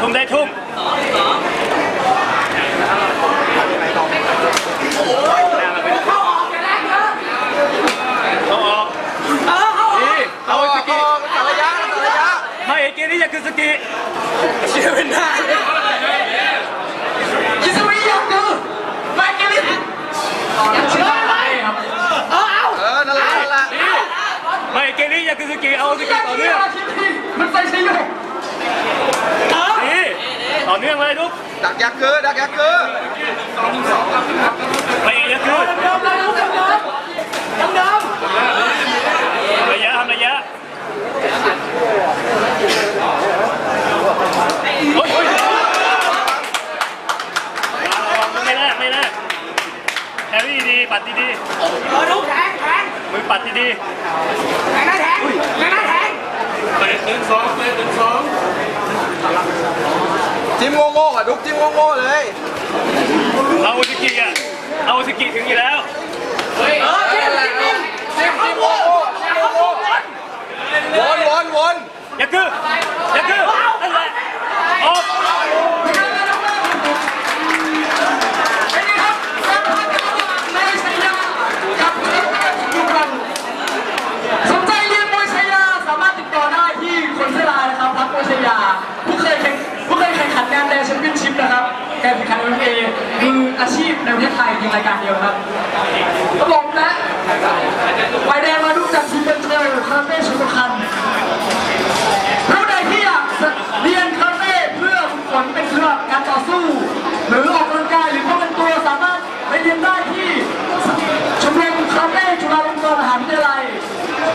ทุ่มได้ทุ่มเอาออกดีเอาสกิสารยะสารยะไม่เอกินี่ยาคือสกิเชื่อเป็นหน้ายิสวียกมือไปกิลิเชื่ออะไรครับเออเอาเออนั่นแหละนั่นแหละไม่เอกินี่ยาคือสกิเอาสกิยังต่อเชื่เนื่อองมันใส่ชิโยเออดีต่อเนื่องเลยลูกดักยักษ์คือดักยักษ์คือไม่ยาคือเดิมเลยเดิมเดิมเดิมเดิมระยะทำระยะโอ้ยโอ้ยไม่แลกไม่แลกแฮร์รี่ดีปัดดีเออลูกแทงแทงๆมือปัดดีแทงหน้าแทงแทงหน้าแทงๆ เตะหนึ่งสองเตะหนึ่งสองจิ้มโง่ๆอะดุ๊กจิ้มโง่ๆเลยเอาสกิอะเอาสกิถึงอยู่แล้วเออจิ้มจิ้มจิ้มจิ้มโง่จิ้มโง่วนวนวนอย่าคืออย่าคือนั่นแหละออก อาชีพในประเทศไทยเพียงรายการเดียวครับครับผมและไฟแดงมาดูจากทีเป็นเทอร์คาราเต้ชุดสำคัญผู้ใดที่อยากเรียนคาเต้เพื่อฝึกฝนเป็นเครื่องการต่อสู้ หรือออกกำลังกายหรือป้องกันตัวสามารถไปเรียนได้ที่ชมรมคาเต้จุฬาลงกรณ์มหาวิทยาลัย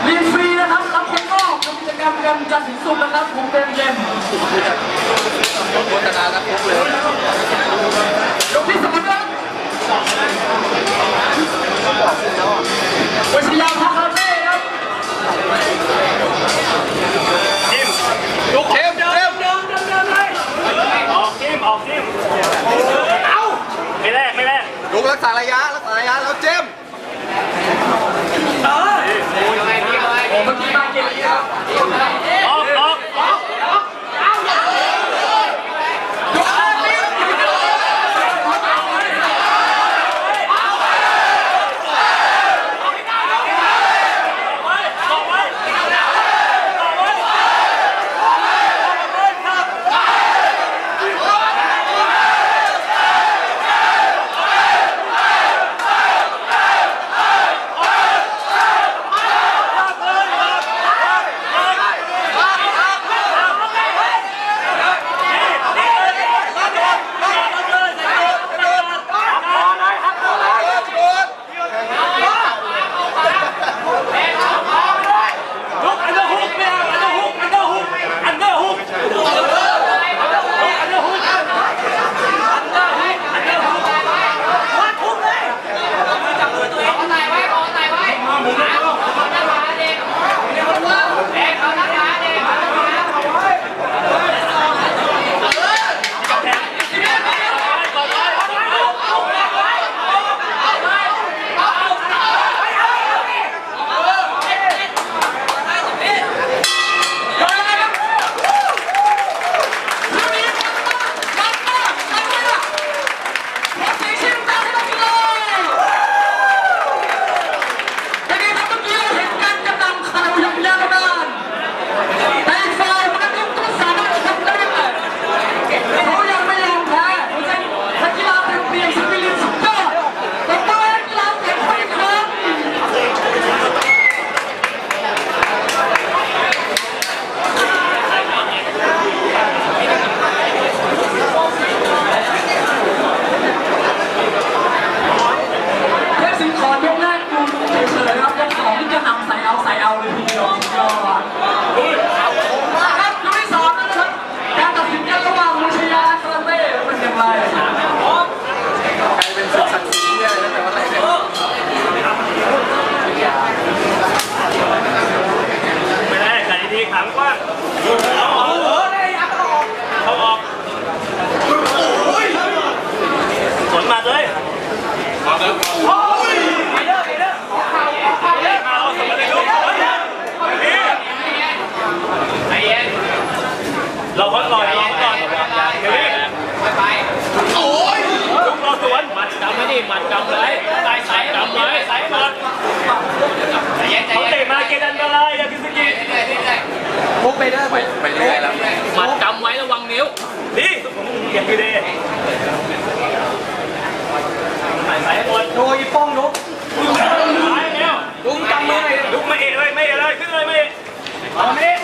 เรียนฟรีนะครับรับคนนอกทำกิจกรรมกันจันทร์ถึงศุกร์นะครับหกโมงเย็นโฆษณานักลุ รักษาระยะรักษาระยะแล้วเจมส์ สวนมาเลยโอ้ยไปเด้อไปเด้อขอเข่าขอเข่าเด้อมาเอาสวนมาเลยลูกนี่เราคนรอเราก่อนลุกรอสวนมัดกำไว้ดิหมัดกำไว้ใส่ใส่กำไว้ใส่หมัดเขาเตะมาเกดันตรายยากิสกิมุกไปเด้อไปไปเรื่อยแล้วมัดกำไว้ระวังนิ้วดีเก็บอยู่ดีใส่ใส่หมด โดยป้องนก หายแล้ว ลุงกำมือหน่อย ลุกไม่เอะเลยไม่เอะเลยขึ้นเลยไม่เอะ เ